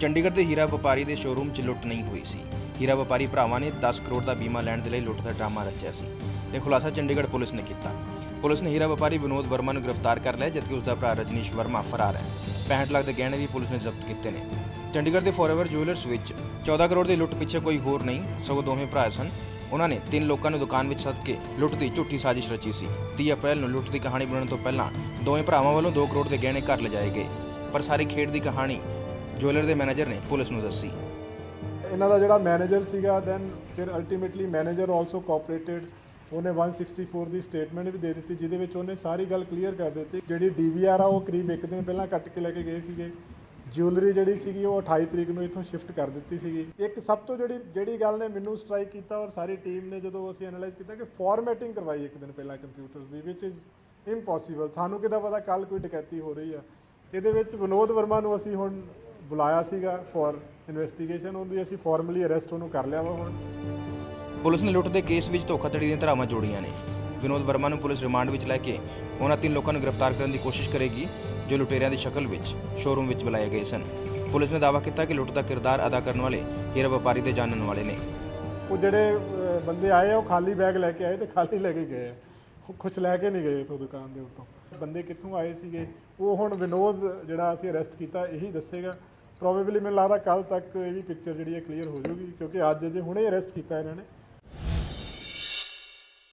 ਚੰਡੀਗੜ੍ਹ ਦੇ ਹੀਰਾ ਵਪਾਰੀ ਦੇ ਸ਼ੋਰੂਮ 'ਚ ਲੁੱਟ ਨਹੀਂ ਹੋਈ ਸੀ। ਹੀਰਾ ਵਪਾਰੀ ਭਰਾਵਾਂ ਨੇ 10 ਕਰੋੜ ਦਾ ਬੀਮਾ ਲੈਣ ਦੇ ਲਈ ਲੁੱਟ ਦਾ ਡਰਾਮਾ ਰਚਿਆ ਸੀ। ਇਹ ਖੁਲਾਸਾ ਚੰਡੀਗੜ੍ਹ ਪੁਲਿਸ ਨੇ ਕੀਤਾ। ਪੁਲਿਸ ਨੇ ਹੀਰਾ ਵਪਾਰੀ ਵਿਨੋਦ ਵਰਮਾ ਨੂੰ ਗ੍ਰਿਫਤਾਰ ਕਰ ਲਿਆ, ਜਦਕਿ ਉਸ ਦਾ ਭਰਾ ਰਜਨੀਸ਼ ਵਰਮਾ ਫਰਾਰ ਹੈ। 65 ਲੱਖ ਦੇ ਗਹਿਣੇ ਵੀ ਪੁਲਿਸ ਨੇ ਜ਼ਬਤ ਕੀਤੇ ਨੇ। ਚੰਡੀਗੜ੍ਹ ਦੇ ਫੋਰਐਵਰ ਜੁਐਲਰਸ ਵਿੱਚ 14 ਕਰੋੜ ਦੀ ਲੁੱਟ ਪਿੱਛੇ ਕੋਈ ਹੋਰ ਨਹੀਂ, ਸਗੋਂ ਦੋਵੇਂ ਭਰਾ ਸਨ। ਉਹਨਾਂ ਨੇ ਤਿੰਨ ਲੋਕਾਂ ਨੂੰ ਦੁਕਾਨ ਵਿੱਚ ਸੱਦ ਕੇ ਲੁੱਟ ਦੀ ਝੂਠੀ ਸਾਜ਼ਿਸ਼ ਰਚੀ ਸੀ। 30 ਅਪ੍ਰੈਲ ਨੂੰ ਲੁੱਟ ਦੀ ਕਹਾਣੀ ਬਣਨ ਤੋਂ ਪਹਿਲਾਂ ਦੋਵੇਂ ਭਰਾਵਾਂ ਵੱਲੋਂ 2 ਕਰੋੜ ਦੇ ਗਹਿਣੇ ਘਰ ਲਿਜਾਏ ਗਏ। ਪਰ ਸਾਰੀ ਖੇਡ ਦੀ ਕਹਾਣੀ ਜੁਐਲਰ ਦੇ ਮੈਨੇਜਰ ਨੇ ਪੁਲਿਸ ਨੂੰ ਦੱਸੀ। ਇਹਨਾਂ ਦਾ ਜਿਹੜਾ ਮੈਨੇਜਰ ਸੀਗਾ ਦੈਨ ਫਿਰ ਅਲਟੀਮੇਟਲੀ ਮੈਨੇਜਰ ਆਲਸੋ ਕੋਆਪਰੇਟਡ ਉਹਨੇ 164 ਦੀ ਸਟੇਟਮੈਂਟ ਵੀ ਦੇ ਦਿੱਤੀ, ਜਿਹਦੇ ਵਿੱਚ ਉਹਨੇ ਸਾਰੀ ਗੱਲ ਕਲੀਅਰ ਕਰ ਦਿੱਤੀ। ਜਿਹੜੀ ਡੀਵੀਆਰ ਆ, ਉਹ ਕਰੀਬ ਇੱਕ ਦਿਨ ਪਹਿਲਾਂ ਕੱਟ ਕੇ ਲੈ ਕੇ ਗਏ ਸੀਗੇ। ਜਿਊਲਰੀ ਜਿਹੜੀ ਸੀਗੀ, ਉਹ 28 ਤਰੀਕ ਨੂੰ ਇੱਥੋਂ ਸ਼ਿਫਟ ਕਰ ਦਿੱਤੀ ਸੀਗੀ। ਇੱਕ ਸਭ ਤੋਂ ਜਿਹੜੀ ਜਿਹੜੀ ਗੱਲ ਨੇ ਮੈਨੂੰ ਸਟ੍ਰਾਈਕ ਕੀਤਾ ਔਰ ਸਾਰੀ ਟੀਮ ਨੇ ਜਦੋਂ ਅਸੀਂ ਐਨਾਲਾਈਜ਼ ਕੀਤਾ ਕਿ ਫਾਰਮੈਟਿੰਗ ਕਰਵਾਈ ਇੱਕ ਦਿਨ ਪਹਿਲਾਂ ਕੰਪਿਊਟਰਸ ਦੀ ਵਿੱਚ ਇਜ਼ ਇੰਪੋਸੀਬਲ ਸਾਨੂੰ ਕਿਦਾਂ ਪਤਾ ਕੱਲ ਕੋਈ ਡਕੈਤੀ ਹੋ ਰਹੀ ਆ। ਇਹਦੇ ਵਿੱਚ ਵਿਨੋਦ ਵਰਮਾ ਨੂੰ ਅਸੀਂ ਹੁਣ ਬੁਲਾਇਆ ਸੀਗਾ ਫॉर ਇਨਵੈਸਟੀਗੇਸ਼ਨ ਉਹਦੀ ਅਸੀਂ ਫਾਰਮਲੀ ਅਰੈਸਟ ਉਹਨੂੰ ਕਰ ਲਿਆ ਵਾ ਹੁਣ। ਪੁਲਿਸ ਨੇ ਲੁੱਟ ਦੇ ਕੇਸ ਵਿੱਚ ਧੋਖਾਧੜੀ ਦੀਆਂ ਧਾਰਾਵਾਂ ਜੋੜੀਆਂ ਨੇ। ਵਿਨੋਦ ਵਰਮਾ ਨੂੰ ਪੁਲਿਸ ਰਿਮਾਂਡ ਵਿੱਚ ਲੈ ਕੇ ਉਹਨਾਂ ਤਿੰਨ ਲੋਕਾਂ ਨੂੰ ਗ੍ਰਿਫਤਾਰ ਕਰਨ ਦੀ ਕੋਸ਼ਿਸ਼ ਕਰੇਗੀ ਜੋ ਲੁਟੇਰਿਆਂ ਦੀ ਸ਼ਕਲ ਵਿੱਚ ਸ਼ੋਰੂਮ ਵਿੱਚ ਬੁਲਾਏ ਗਏ ਸਨ। ਪੁਲਿਸ ਨੇ ਦਾਅਵਾ ਕੀਤਾ ਕਿ ਲੁੱਟ ਦਾ ਕਿਰਦਾਰ ਅਦਾ ਕਰਨ ਵਾਲੇ ਹੀਰਾ ਵਪਾਰੀ ਦੇ ਜਾਣਨ ਵਾਲੇ ਨੇ। ਉਹ ਜਿਹੜੇ ਬੰਦੇ ਆਏ ਉਹ ਖਾਲੀ ਬੈਗ ਲੈ ਕੇ ਆਏ ਤੇ ਖਾਲੀ ਲੈ ਕੇ ਗਏ ਉਹ ਕੁਝ ਲੈ ਕੇ ਨਹੀਂ ਗਏ ਇਥੋਂ ਦੁਕਾਨ ਦੇ ਉੱਤੋਂ। ਬੰਦੇ ਕਿੱਥੋਂ ਆਏ ਸੀਗੇ? ਉਹ ਹੁਣ ਵਿਨੋਦ ਜਿਹੜਾ ਅਸੀਂ ਅਰੈਸਟ ਕੀਤਾ ਇਹੀ ਦੱਸੇਗਾ ਪ੍ਰੋਬੇਬਲੀ ਮੈਨੂੰ ਲੱਗਦਾ ਕੱਲ ਤੱਕ ਇਹ ਵੀ ਪਿਕਚਰ ਜਿਹੜੀ ਹੈ ਕਲੀਅਰ ਹੋ ਜਾਊਗੀ, ਕਿਉਂਕਿ ਅੱਜ ਜੇ ਹੁਣੇ ਅਰੈਸਟ ਕੀਤਾ ਇਹਨਾਂ ਨੇ।